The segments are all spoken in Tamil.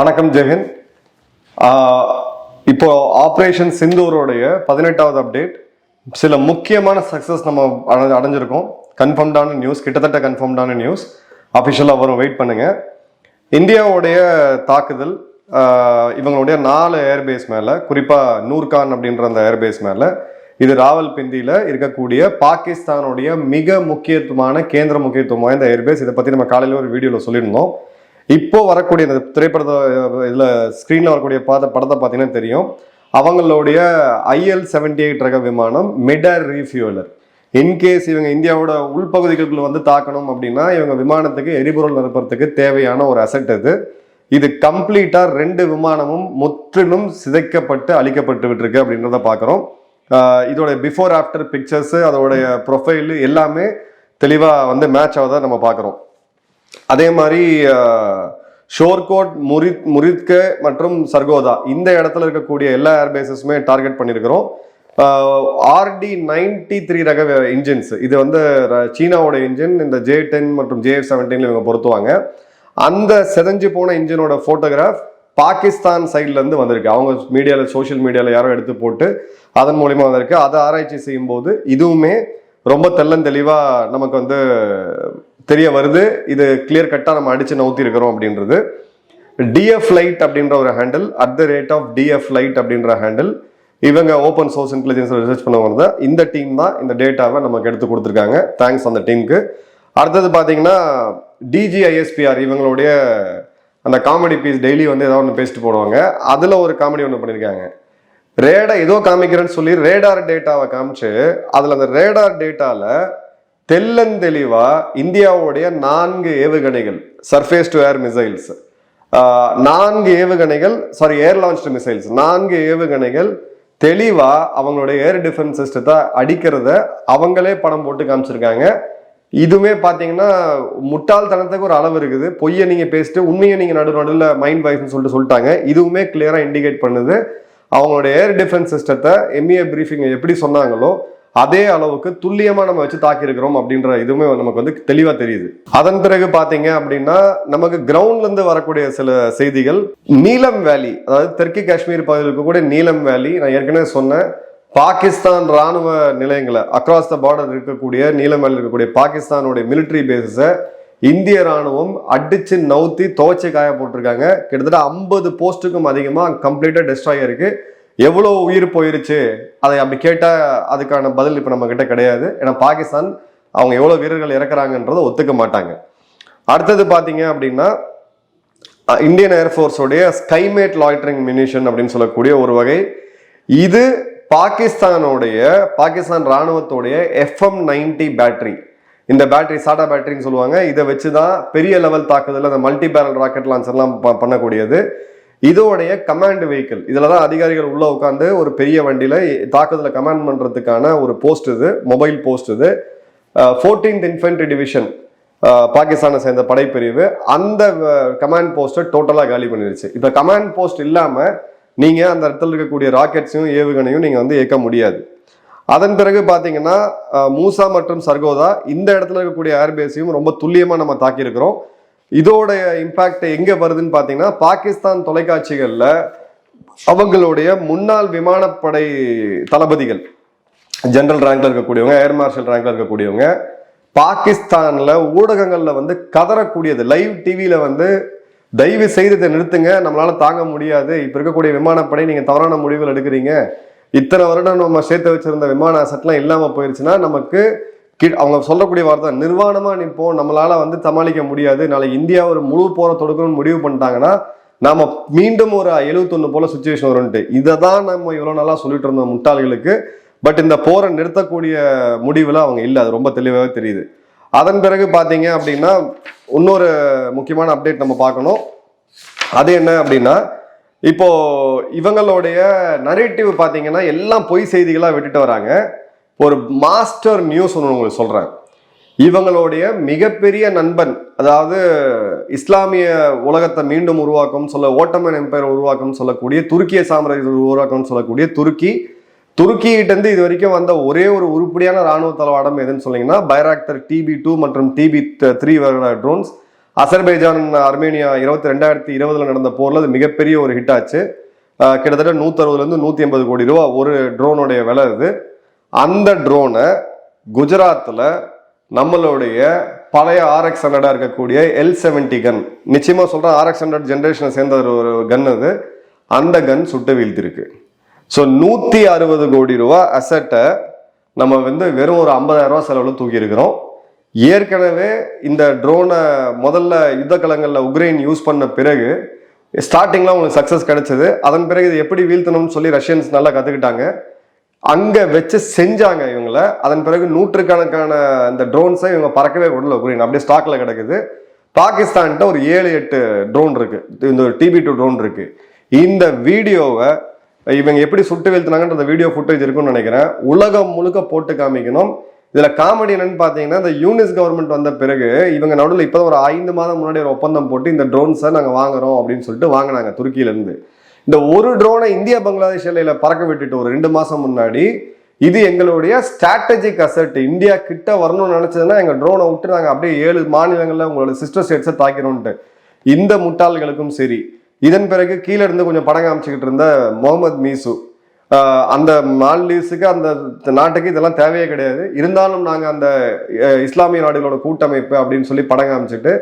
வணக்கம் ஜெகன். இப்போ ஆப்ரேஷன் சிந்தூரோடைய பதினெட்டாவது அப்டேட் சில முக்கியமான சக்ஸஸ் நம்ம அடைஞ்சிருக்கோம். கன்ஃபார்ம்டான நியூஸ் கிட்டத்தட்ட கன்ஃபார்ம்டான நியூஸ் அஃபிஷியலாக வரும் வெயிட் பண்ணுங்க. இந்தியாவுடைய தாக்குதல் இவங்களுடைய நாலு ஏர்பேஸ் மேலே குறிப்பாக நூர்கான் அப்படின்ற அந்த ஏர்பேஸ் மேலே இது ராவல்பிந்தியில் இருக்கக்கூடிய பாகிஸ்தானுடைய மிக முக்கியத்துவமான கேந்திர முக்கியத்துவம் வாய்ந்த ஏர்பேஸ் இதை பற்றி நம்ம காலையில் ஒரு வீடியோவில் சொல்லியிருந்தோம். இப்போ வரக்கூடிய இந்த திரைப்படத்தை இதில் ஸ்க்ரீனில் வரக்கூடிய பார்த்த படத்தை பார்த்தீங்கன்னா தெரியும். அவங்களுடைய ஐஎல் செவன்டி எயிட் ரக விமானம் மிடர் ரீஃபியூலர் இன்கேஸ் இவங்க இந்தியாவோட உள்பகுதிகளுக்குள்ள வந்து தாக்கணும் அப்படின்னா இவங்க விமானத்துக்கு எரிபொருள் நிரப்புறதுக்கு தேவையான ஒரு அசெட் இது. இது கம்ப்ளீட்டாக ரெண்டு விமானமும் முற்றிலும் சிதைக்கப்பட்டு அழிக்கப்பட்டு விட்டுருக்கு அப்படின்றத பார்க்குறோம் இதோட பிஃபோர் ஆஃப்டர் பிக்சர்ஸு அதோடைய ப்ரொஃபைலு எல்லாமே தெளிவாக வந்து மேட்ச் ஆகுதான் நம்ம பார்க்குறோம் அதே மாதிரி ஷோர்கோட் முரித் முரித்க மற்றும் சர்கோதா இந்த இடத்துல இருக்கக்கூடிய எல்லா ஏர்பேஸஸுமே டார்கெட் பண்ணியிருக்கிறோம் ஆர்டி நைன்டி த்ரீ ரக இன்ஜின்ஸ் இது வந்து சீனாவோட இன்ஜின் இந்த ஜே டென் மற்றும் ஜே செவன்டீன்ல இவங்க பொருத்துவாங்க. அந்த செதஞ்சு போன இன்ஜினோட ஃபோட்டோகிராஃப் பாகிஸ்தான் சைட்லேருந்து வந்திருக்கு. அவங்க மீடியாவில் சோஷியல் மீடியாவில் யாரோ எடுத்து போட்டு அதன் மூலிமா வந்திருக்கு. அதை ஆராய்ச்சி செய்யும்போது இதுவுமே ரொம்ப தெள்ளந்தெளிவாக நமக்கு வந்து தெரிய வருது. இது கிளியர் கட்டாக நம்ம அடித்து நவுத்தி இருக்கிறோம் அப்படின்றது. டிஎஃப் லைட் அப்படின்ற ஒரு handle at the rate of DF light அப்படின்ற ஹேண்டில் இவங்க ஓப்பன் சோர்ஸ் இன்டெலிஜென்ஸ் ரிசர்ச் பண்ணவங்க தான் இந்த டீம் தான் இந்த டேட்டாவை நமக்கு எடுத்து கொடுத்துருக்காங்க. தேங்க்ஸ் அந்த டீமுக்கு அடுத்தது பார்த்தீங்கன்னா டிஜிஐஎஸ்பிஆர் இவங்களுடைய அந்த காமெடி பீஸ் டெய்லி வந்து ஏதாவது ஒன்று பேசிட்டு போடுவாங்க. அதில் ஒரு காமெடி ஒன்று பண்ணியிருக்காங்க. ரேடா ஏதோ காமிக்கிறேன்னு சொல்லி ரேடார் டேட்டாவை காமிச்சு அதில் அந்த ரேடார் டேட்டாவில் தெள்ளந்தெளிவா இந்தியாவுடைய நான்கு ஏவுகணைகள் சர்ஃபேஸ் டு ஏர் மிசைல்ஸ் நான்கு ஏவுகணைகள் சாரி ஏர் லான்ச்டு மிசைல்ஸ் நான்கு ஏவுகணைகள் தெளிவா அவங்களுடைய ஏர் டிஃபென்ஸ் சிஸ்டத்தை அடிக்கிறத அவங்களே படம் போட்டு காமிச்சிருக்காங்க. இதுவுமே பார்த்தீங்கன்னா முட்டாள்தனத்துக்கு ஒரு அளவு இருக்குது. பொய்யை நீங்கள் பேசிட்டு உண்மையை நீங்கள் நடு நடுவில் மைண்ட் வாய்ஸ்னு சொல்லிட்டு சொல்லிட்டாங்க. இதுவுமே கிளியராக இண்டிகேட் பண்ணுது. அவங்களுடைய ஏர் டிஃபென்ஸ் சிஸ்டத்தை எம்ஏ பிரீஃபிங் எப்படி சொன்னாங்களோ அதே அளவுக்கு துல்லியமா நம்ம வச்சு தாக்கியிருக்கிறோம் அப்படின்ற இதுவுமே நமக்கு வந்து தெளிவா தெரியுது. அதன் பிறகு பாத்தீங்க அப்படின்னா நமக்கு கிரவுண்ட்ல இருந்து வரக்கூடிய சில செய்திகள் நீலம் வேலி அதாவது தெற்கு காஷ்மீர் பகுதியில் இருக்கக்கூடிய நீலம் வேலி நான் ஏற்கனவே சொன்னேன். பாகிஸ்தான் ராணுவ நிலையங்களை அக்ராஸ் த பார்டர் இருக்கக்கூடிய நீலம் வேலி இருக்கக்கூடிய பாகிஸ்தானுடைய மிலிட்டரி பேசஸை இந்திய ராணுவம் அடிச்சு நவுத்தி துவைச்சு காய போட்டிருக்காங்க கிட்டத்தட்ட ஐம்பது போஸ்ட்டுக்கும் அதிகமாக கம்ப்ளீட்டாக டெஸ்ட்ராய் இருக்குது எவ்வளோ உயிர் போயிருச்சு? அதை அப்படி கேட்டால் அதுக்கான பதில் இப்போ நம்ம கிட்ட கிடையாது. ஏன்னா பாகிஸ்தான் அவங்க எவ்வளோ வீரர்கள் இறக்குறாங்கன்றதை ஒத்துக்க மாட்டாங்க. அடுத்தது பார்த்தீங்க அப்படின்னா இந்தியன் ஏர்ஃபோர்ஸோடைய ஸ்கைமேட் லாய்டரிங் மினிஷன் அப்படின்னு சொல்லக்கூடிய ஒரு வகை. இது பாகிஸ்தானோடைய பாகிஸ்தான் ராணுவத்தோடைய எஃப்எம் நைன்டி பேட்டரி இந்த பேட்டரி சாட்டா பேட்டரின்னு சொல்லுவாங்க. இதை வச்சு தான் பெரிய லெவல் தாக்குதல் அந்த மல்டி பேரல் ராக்கெட் லான்ச்சர்லாம் பண்ணக்கூடியது. இதோடைய கமாண்ட் வெஹிக்கிள் இதில் தான் அதிகாரிகள் உள்ளே உட்காந்து ஒரு பெரிய வண்டியில் தாக்குதலை கமாண்ட் பண்ணுறதுக்கான ஒரு போஸ்ட் இது மொபைல் போஸ்ட் இது. ஃபோர்டீன்த் இன்ஃபென்ட்ரி டிவிஷன் பாகிஸ்தானை சேர்ந்த படைப்பிரிவு. அந்த கமாண்ட் போஸ்ட்டை டோட்டலாக காலி பண்ணிருச்சு. இப்போ கமாண்ட் போஸ்ட் இல்லாமல் நீங்கள் அந்த இடத்துல இருக்கக்கூடிய ராக்கெட்ஸையும் ஏவுகணையும் நீங்கள் வந்து இயக்க முடியாது. அதன் பிறகு பார்த்தீங்கன்னா மூசா மற்றும் சர்கோதா இந்த இடத்துல இருக்கக்கூடிய ஏர்பேஸையும் ரொம்ப துல்லியமாக நம்ம தாக்கியிருக்கிறோம். இதோடைய இம்பாக்ட் எங்கே வருதுன்னு பார்த்தீங்கன்னா பாகிஸ்தான் தொலைக்காட்சிகளில் அவங்களுடைய முன்னாள் விமானப்படை தளபதிகள் ஜெனரல் ரேங்க்ல இருக்கக்கூடியவங்க ஏர் மார்ஷல் ரேங்க்ல இருக்கக்கூடியவங்க பாகிஸ்தான்ல ஊடகங்கள்ல வந்து கதறக்கூடியது லைவ் டிவியில வந்து தயவு செய்து இதை நிறுத்துங்க நம்மளால தாங்க முடியாது. இப்ப இருக்கக்கூடிய விமானப்படை நீங்க தவறான முடிவுகள் எடுக்கிறீங்க. இத்தனை வருடம் நம்ம சேர்த்து வச்சிருந்த விமான அசட்லாம் இல்லாம போயிருச்சுன்னா நமக்கு அவங்க சொல்லக்கூடிய வார்த்தை நிர்வாணமாக நிற்போம் நம்மளால் வந்து சமாளிக்க முடியாது நாளைக்கு இந்தியா ஒரு முழு போரை தொடுக்கணும்னு முடிவு பண்ணிட்டாங்கன்னா நாம் மீண்டும் ஒரு 71 போல சுச்சுவேஷன் வரும்ட்டு இதை தான் நம்ம இவ்வளோ நல்லா சொல்லிட்டு இருந்தோம் முட்டாள்களுக்கு பட் இந்த போரை நிறுத்தக்கூடிய முடிவில் அவங்க இல்லை அது ரொம்ப தெளிவாகவே தெரியுது. அதன் பிறகு பார்த்தீங்க அப்படின்னா இன்னொரு முக்கியமான அப்டேட் நம்ம பார்க்கணும். அது என்ன அப்படின்னா இப்போ இவங்களுடைய நரேட்டிவ் பார்த்தீங்கன்னா எல்லாம் பொய் செய்திகளாக விட்டுட்டு வராங்க. ஒரு மாஸ்டர் நியூஸ் ஒன்று உங்களுக்கு சொல்கிறேன் இவங்களுடைய மிகப்பெரிய நண்பன் அதாவது இஸ்லாமிய உலகத்தை மீண்டும் உருவாக்கும் சொல்ல ஓட்டமன் எம்பையர் உருவாக்கும் சொல்லக்கூடிய துருக்கிய சாம்ராஜ்யம் உருவாக்கம் சொல்லக்கூடிய துருக்கி துருக்கியிட்டேருந்து இது வரைக்கும் வந்த ஒரே ஒரு உருப்படியான ராணுவ தளவாடம் எதுன்னு சொன்னீங்கன்னா பைராக்டர் டிபி டூ மற்றும் TB three drones Azerbaijan Armenia இருபத்தி ரெண்டாயிரத்தி இருபதுல நடந்த போர்ல அது மிகப்பெரிய ஒரு ஹிட் ஆச்சு. கிட்டத்தட்ட நூற்றறுபதுலேருந்து நூற்றி ஐம்பது எண்பது கோடி ரூபா ஒரு ட்ரோனுடைய விலை இது அந்த ட்ரோனை குஜராத்தில் நம்மளுடைய பழைய ஆர்எக்ஸ் ஹண்ட்ரடாக இருக்கக்கூடிய எல் செவன்டி கன் நிச்சயமாக சொல்கிறேன் ஆர்எக்ஸ் ஹண்ட்ரட் ஜென்ரேஷனை சேர்ந்த ஒரு- கன் அது. அந்த கன் சுட்டு வீழ்த்திருக்கு. ஸோ நூற்றி அறுபது கோடி ரூபா அசட்டை நம்ம வந்து வெறும் ஒரு ஐம்பதாயிரம் ரூபா செலவில் தூக்கிருக்கிறோம் ஏற்கனவே இந்த ட்ரோனை முதல்ல யுத்தகலங்களில் உக்ரைன் யூஸ் பண்ண பிறகு ஸ்டார்டிங்லாம் உங்களுக்கு சக்ஸஸ் கிடைச்சது. அதன் பிறகு இது எப்படி வீழ்த்தணும்னு சொல்லி ரஷ்யன்ஸ் நல்லா கற்றுக்கிட்டாங்க அங்கே வச்சு செஞ்சாங்க இவங்கள. அதன் பிறகு நூற்றுக்கணக்கான அந்த ட்ரோன்ஸை இவங்க பறக்கவே விடல உக்ரைன் அப்படியே ஸ்டாக்ல கிடக்குது. பாகிஸ்தான்கிட்ட ஒரு ஏழு எட்டு ட்ரோன் இருக்கு. இந்த ஒரு டிபி டூ ட்ரோன் இருக்கு. இந்த வீடியோவை இவங்க எப்படி சுட்டு வீழ்த்தினாங்கன்ற வீடியோ ஃபுட்டேஜ் இருக்குன்னு நினைக்கிறேன். உலகம் முழுக்க போட்டு காமிக்கணும். இதுல காமெடி என்னன்னு பாத்தீங்கன்னா இந்த யூனிஸ் கவர்மெண்ட் வந்த பிறகு இவங்க நடுவில் இப்போ ஒரு ஐந்து மாதம் முன்னாடி ஒரு ஒப்பந்தம் போட்டு இந்த ட்ரோன்ஸை நாங்கள் வாங்குறோம் அப்படின்னு சொல்லிட்டு வாங்கினாங்க துருக்கியிலேருந்து. இந்த ஒரு ட்ரோனை இந்தியா பங்களாதேஷ் எல்லையில பறக்க விட்டுட்டு ஒரு ரெண்டு மாசம் முன்னாடி இது எங்களுடைய ஸ்ட்ராட்டஜிக் அசட் இந்தியா கிட்ட வரணும்னு நினைச்சதுன்னா எங்க ட்ரோனை விட்டு நாங்கள் அப்படியே ஏழு மாநிலங்கள்ல உங்களோட சிஸ்டர் ஸ்டேட்ஸை தாக்கிறோம்ட்டு இந்த முட்டாள்களுக்கும் சரி. இதன் பிறகு கீழே இருந்து கொஞ்சம் படம் காமிச்சுக்கிட்டு இருந்த முகமது மீசு. அந்த மால்டீவ்ஸுக்கு அந்த நாட்டுக்கு இதெல்லாம் தேவையே கிடையாது. இருந்தாலும் நாங்கள் அந்த இஸ்லாமிய நாடுகளோட கூட்டமைப்பு அப்படின்னு சொல்லி படம் காமிச்சிட்டு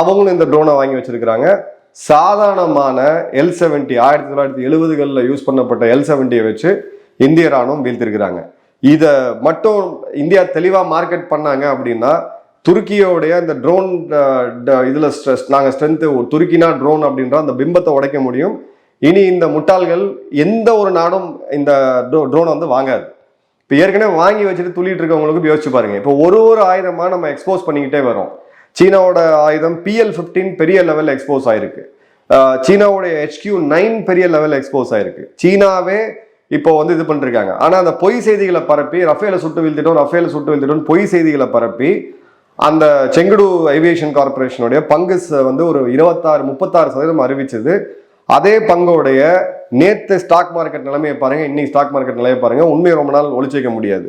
அவங்களும் இந்த ட்ரோனை வாங்கி வச்சிருக்கிறாங்க. சாதாரணமான எல் செவன்டி ஆயிரத்தி தொள்ளாயிரத்தி எழுபதுகளில் யூஸ் பண்ணப்பட்ட எல் செவன்டியை வச்சு இந்திய ராணுவம் வீழ்த்திருக்கிறாங்க. இதை மட்டும் இந்தியா தெளிவாக மார்க்கெட் பண்ணாங்க அப்படின்னா துருக்கியோடைய இந்த ட்ரோன் இதில் ஸ்ட்ரெஸ் நாங்கள் ஸ்ட்ரென்த்து துருக்கினா ட்ரோன் அப்படின்ற அந்த பிம்பத்தை உடைக்க முடியும். இனி இந்த முட்டாள்கள் எந்த ஒரு நாடும் இந்த ட்ரோனை வந்து வாங்காது. இப்போ ஏற்கனவே வாங்கி வச்சுட்டு துள்ளிட்டு இருக்கவங்களுக்கு யோசிச்சு பாருங்க. இப்போ ஒரு ஒரு ஆயுதமாக நம்ம எக்ஸ்போஸ் பண்ணிக்கிட்டே வரோம். சீனாவோட ஆயுதம் பிஎல் ஃபிஃப்டீன் பெரிய லெவலில் எக்ஸ்போஸ் ஆயிருக்கு. சீனாவுடைய ஹெச்கியூ நைன் பெரிய லெவல் எக்ஸ்போஸ் ஆயிருக்கு. சீனாவே இப்போ வந்து இது பண்ணிருக்காங்க. ஆனா அந்த பொய் செய்திகளை பரப்பி ரஃபேல சுட்டு வீழ்த்திட்டோம் ரஃபேல சுட்டு வீழ்த்திட்டோம் பொய் செய்திகளை பரப்பி அந்த செங்கடு ஏவியேஷன் கார்பரேஷனுடைய பங்கு வந்து ஒரு இருபத்தாறு முப்பத்தாறு சதவீதம் அறிவிச்சது. அதே பங்கோடைய நேத்து ஸ்டாக் மார்க்கெட் நிலைமையை பாருங்க இன்னைக்கு ஸ்டாக் மார்க்கெட் நிலைமையை பாருங்க உண்மையை ரொம்ப நாள் ஒழிச்சிக்க முடியாது.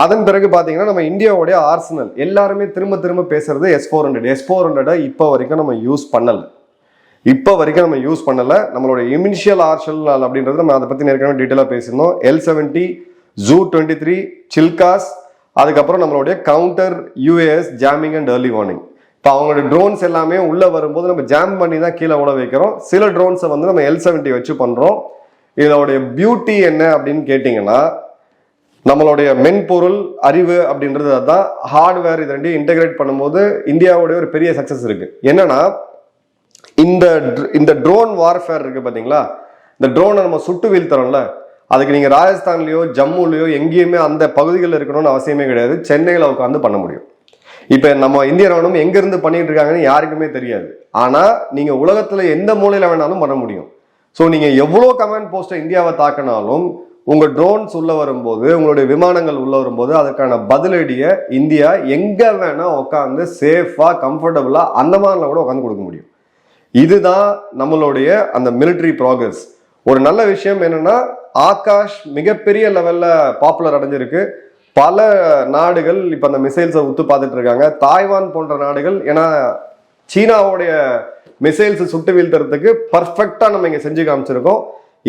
அதன் பிறகு பார்த்தீங்கன்னா நம்ம இந்தியாவுடைய ஆர்சனல் எல்லாருமே திரும்ப திரும்ப பேசுறது S four hundred S four ஹண்ட்ரடை இப்போ வரைக்கும் நம்ம யூஸ் பண்ணலை. இப்போ வரைக்கும் நம்ம யூஸ் பண்ணலை. நம்மளோட இமினிஷியல் ஆர்சனல் அப்படின்றது நம்ம அதை பற்றி ஏற்கனவே டீட்டெயிலாக பேசியிருந்தோம். L seventy ZU twenty three Shilkas அதுக்கப்புறம் நம்மளுடைய counter UAS jamming and early warning இப்போ அவங்களோட ட்ரோன்ஸ் எல்லாமே உள்ளே வரும்போது நம்ம ஜாம் பண்ணி தான் கீழே விட வைக்கிறோம். சில ட்ரோன்ஸை வந்து நம்ம எல் செவன்ட்டி வச்சு பண்ணுறோம் இதோடைய பியூட்டி என்ன அப்படின்னு கேட்டிங்கன்னா நம்மளுடைய மென்பொருள் அறிவு அப்படின்றது தான் ஹார்ட்வேர் இது ரெண்டையும் இன்டெகிரேட் பண்ணும்போது இந்தியாவுடைய ஒரு பெரிய சக்சஸ் இருக்கு. என்னன்னா இந்த இந்த ட்ரோன் வார்ஃபேர் இருக்கு பார்த்தீங்களா இந்த ட்ரோனை நம்ம சுட்டு வீழ்த்துறோம்ல அதுக்கு நீங்கள் ராஜஸ்தான்லேயோ ஜம்முலேயோ எங்கேயுமே அந்த பகுதிகளில் இருக்கணும்னு அவசியமே கிடையாது. சென்னையில் உட்காந்து பண்ண முடியும். இப்போ நம்ம இந்திய ராணுவம் எங்கேருந்து பண்ணிட்டு இருக்காங்கன்னு யாருக்குமே தெரியாது. ஆனால் நீங்கள் உலகத்தில் எந்த மூலையில் வேணாலும் பண்ண முடியும். ஸோ நீங்கள் எவ்வளோ கமாண்ட் போஸ்ட்டை இந்தியாவை தாக்கினாலும் உங்கள் ட்ரோன்ஸ் உள்ளே வரும்போது உங்களுடைய விமானங்கள் உள்ளே வரும்போது அதுக்கான பதிலடியை இந்தியா எங்கே வேணால் உட்காந்து சேஃபாக கம்ஃபர்டபுளாக அந்த அந்தமான்ல கூட உட்காந்து கொடுக்க முடியும். இதுதான் நம்மளுடைய அந்த மிலிட்ரி ப்ராக்ரஸ் ஒரு நல்ல விஷயம் என்னென்னா ஆகாஷ் மிகப்பெரிய லெவலில் பாப்புலர் அடைஞ்சிருக்கு. பல நாடுகள் இப்போ அந்த மிசைல்ஸை உத்து பார்த்துட்டு இருக்காங்க. தாய்வான் போன்ற நாடுகள் ஏன்னா சீனாவுடைய மிசைல்ஸ் சுட்டு வீழ்த்துறதுக்கு பர்ஃபெக்டாக நம்ம இங்கே செஞ்சு காமிச்சிருக்கோம்.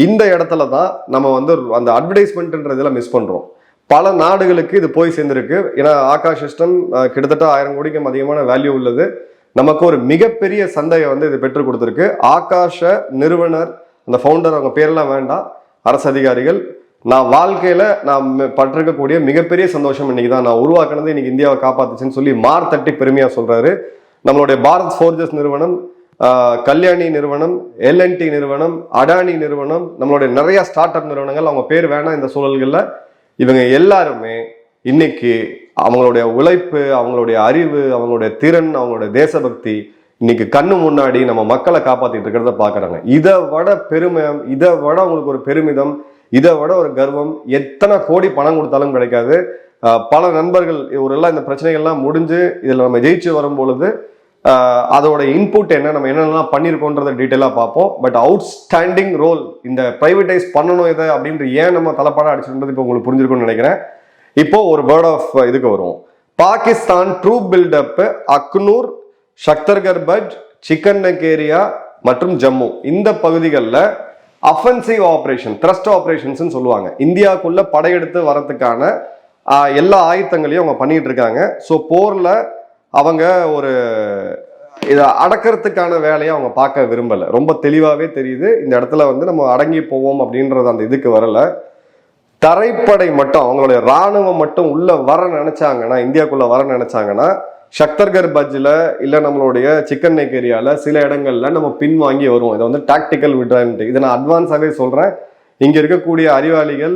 இந்த இடத்துல தான் நம்ம வந்து அந்த அட்வர்டைஸ்மெண்ட்ன்றதுல மிஸ் பண்ணுறோம் பல நாடுகளுக்கு இது போய் சேர்ந்திருக்கு. ஏன்னா ஆகாஷ் சிஸ்டம் கிட்டத்தட்ட ஆயிரம் கோடிக்கும் அதிகமான வேல்யூ உள்ளது. நமக்கு ஒரு மிகப்பெரிய சந்தையை வந்து இது பெற்றுக் கொடுத்துருக்கு. ஆகாஷ நிறுவனர் அந்த ஃபவுண்டர் அவங்க பேரெல்லாம் வேண்டாம். அரசு அதிகாரிகள் நான் வாழ்க்கையில நான் பட்டிருக்கக்கூடிய மிகப்பெரிய சந்தோஷம் இன்னைக்கு தான். நான் உருவாக்குனது இன்னைக்கு இந்தியாவை காப்பாத்துச்சுன்னு சொல்லி மார் தட்டி பெருமையா சொல்றாரு. நம்மளுடைய பாரத் ஃபோர்ஜஸ் நிறுவனம் கல்யாணி நிறுவனம் எல்என்டி நிறுவனம் அடானி நிறுவனம் நம்மளுடைய நிறைய ஸ்டார்ட் அப் நிறுவனங்கள் அவங்க பேர் வேணாம் இந்த சூழல்களில். இவங்க எல்லாருமே இன்னைக்கு அவங்களுடைய உழைப்பு அவங்களுடைய அறிவு அவங்களுடைய திறன் அவங்களுடைய தேசபக்தி இன்னைக்கு கண்ணு முன்னாடி நம்ம மக்களை காப்பாத்திட்டு இருக்கிறத பாக்குறாங்க. இதை விட பெருமை இதை விட அவங்களுக்கு ஒரு பெருமிதம் இதை விட ஒரு கர்வம் எத்தனை கோடி பணம் கொடுத்தாலும் கிடைக்காது. பல நண்பர்கள் இவரெல்லாம் இந்த பிரச்சனைகள்லாம் முடிஞ்சு இதில் நம்ம ஜெயிச்சு வரும் பொழுது அதோட இன்புட் என்ன? நம்ம என்னென்னலாம் பண்ணியிருக்கோன்றத டீட்டெயிலாக பார்ப்போம். பட் அவுட்ஸ்டாண்டிங் ரோல் இந்த ப்ரைவேட்டைஸ் பண்ணணும் இதை அப்படின்ற ஏன் நம்ம தலைப்பாடம் அடிச்சிருந்தது இப்போ உங்களுக்கு புரிஞ்சிருக்கும்னு நினைக்கிறேன். இப்போ ஒரு வேர்ட் ஆஃப் இதுக்கு வருவோம். Pakistan troop buildup Akhnoor Shakargarh but chicken நகேரியா மற்றும் ஜம்மு. இந்த பகுதிகளில் அஃபென்சிவ் ஆப்ரேஷன் த்ரஸ்ட் ஆப்ரேஷன்ஸ்னு சொல்லுவாங்க. இந்தியாவுக்குள்ள படையெடுத்து வரத்துக்கான எல்லா ஆயுத்தங்களையும் அவங்க பண்ணிட்டு இருக்காங்க. ஸோ போரில் அவங்க ஒரு இதை அடக்கிறதுக்கான வேலையை அவங்க பார்க்க விரும்பலை. ரொம்ப தெளிவாகவே தெரியுது. இந்த இடத்துல வந்து நம்ம அடங்கி போவோம் அப்படின்றது அந்த இதுக்கு வரலை. தரைப்படை மட்டும் அவங்களுடைய ராணுவம் மட்டும் உள்ள வர நினைச்சாங்கன்னா இந்தியாக்குள்ள வர நினைச்சாங்கன்னா சக்தர்கர் பஜ்ஜில் இல்லை நம்மளுடைய சிக்கன் நெக் ஏரியாவில் சில இடங்கள்ல நம்ம பின்வாங்கி வருவோம். இதை வந்து டாக்டிக்கல் விட்ரான்ட்டு இதை நான் அட்வான்ஸாகவே சொல்கிறேன் இங்கே இருக்கக்கூடிய அறிவாளிகள்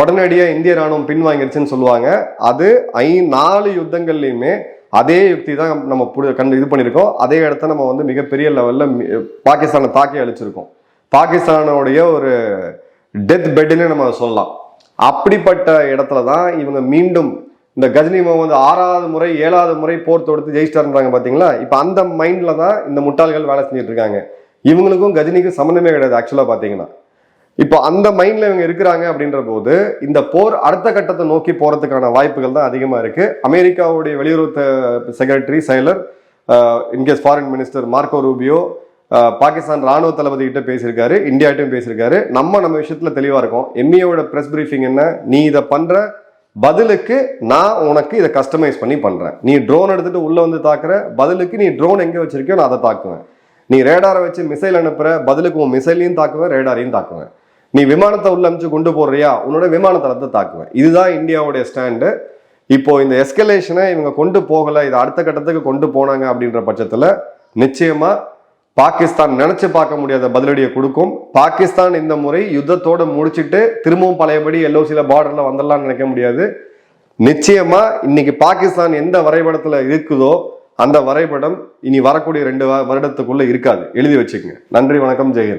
உடனடியாக இந்திய ராணுவம் பின்வாங்கிருச்சுன்னு சொல்லுவாங்க. அது ஐ நாலு யுத்தங்கள்லையுமே அதே யுக்தி தான் நம்ம புடி- கண்டு இது பண்ணியிருக்கோம். அதே இடத்த நம்ம வந்து மிகப்பெரிய லெவலில் பாகிஸ்தானை தாக்கி அழிச்சிருக்கோம். பாகிஸ்தானுடைய ஒரு டெத் பெட்டுன்னு நம்ம சொல்லலாம். அப்படிப்பட்ட இடத்துல தான் இவங்க மீண்டும் இந்த கஜினி முகமது ஆறாவது முறை ஏழாவது முறை போர் தொடுத்து ஜெயிச்சிட்டாருன்றாங்க பார்த்தீங்களா இப்போ அந்த மைண்டில் தான் இந்த முட்டாள்கள் வேலை செஞ்சுட்டு இருக்காங்க. இவங்களுக்கும் கஜினிக்கும் சம்மந்தமே கிடையாது ஆக்சுவலாக பார்த்தீங்கன்னா இப்போ அந்த மைண்ட்ல இவங்க இருக்கிறாங்க அப்படின்ற போது இந்த போர் அடுத்த கட்டத்தை நோக்கி போறதுக்கான வாய்ப்புகள் தான் அதிகமா இருக்கு. அமெரிக்காவுடைய வெளியுறவு செக்ரட்டரி செயலர் in case foreign minister Marco Rubio Pakistan ராணுவ தளபதி கிட்ட பேசியிருக்காரு இந்தியாட்டையும் பேசியிருக்காரு. நம்ம நம்ம விஷயத்துல தெளிவா இருக்கோம். எம்இயோட பிரஸ் பிரீஃபிங் என்ன? நீ இதை பண்ற பதிலுக்கு நான் உனக்கு இதை கஸ்டமைஸ் பண்ணி பண்றேன். நீ ட்ரோன் எடுத்துட்டு உள்ள வந்து தாக்குற பதிலுக்கு நீ ட்ரோன் எங்க வச்சிருக்கியோ நான் அதை தாக்குவேன். நீ ரேடாரை வச்சு மிசைல் அனுப்புற பதிலுக்கு உன் மிசைலையும் தாக்குவேன் ரேடாரையும் தாக்குவேன். நீ விமானத்தை உள்ள அமைச்சு கொண்டு போறியா? உன்னோட விமான தளத்தை தாக்குவேன். இதுதான் இந்தியாவுடைய ஸ்டாண்டு. இப்போ இந்த எஸ்கலேஷனை இவங்க கொண்டு போகலை இது அடுத்த கட்டத்துக்கு கொண்டு போனாங்க அப்படின்ற பட்சத்தில் நிச்சயமா பாகிஸ்தான் நினைச்சு பார்க்க முடியாத பதிலடியை கொடுக்கும். பாகிஸ்தான் இந்த முறை யுத்தத்தோடு முடிச்சிட்டு திரும்பவும் பழையபடி எல்ஓசியில் பார்டரில் வந்துடலாம்னு நினைக்க முடியாது. நிச்சயமா இன்னைக்கு பாகிஸ்தான் எந்த வரைபடத்தில் இருக்குதோ அந்த வரைபடம் இனி வரக்கூடிய ரெண்டு வ- வருடத்துக்குள்ள இருக்காது. எழுதி வச்சுக்கோங்க. நன்றி வணக்கம் ஜெயன்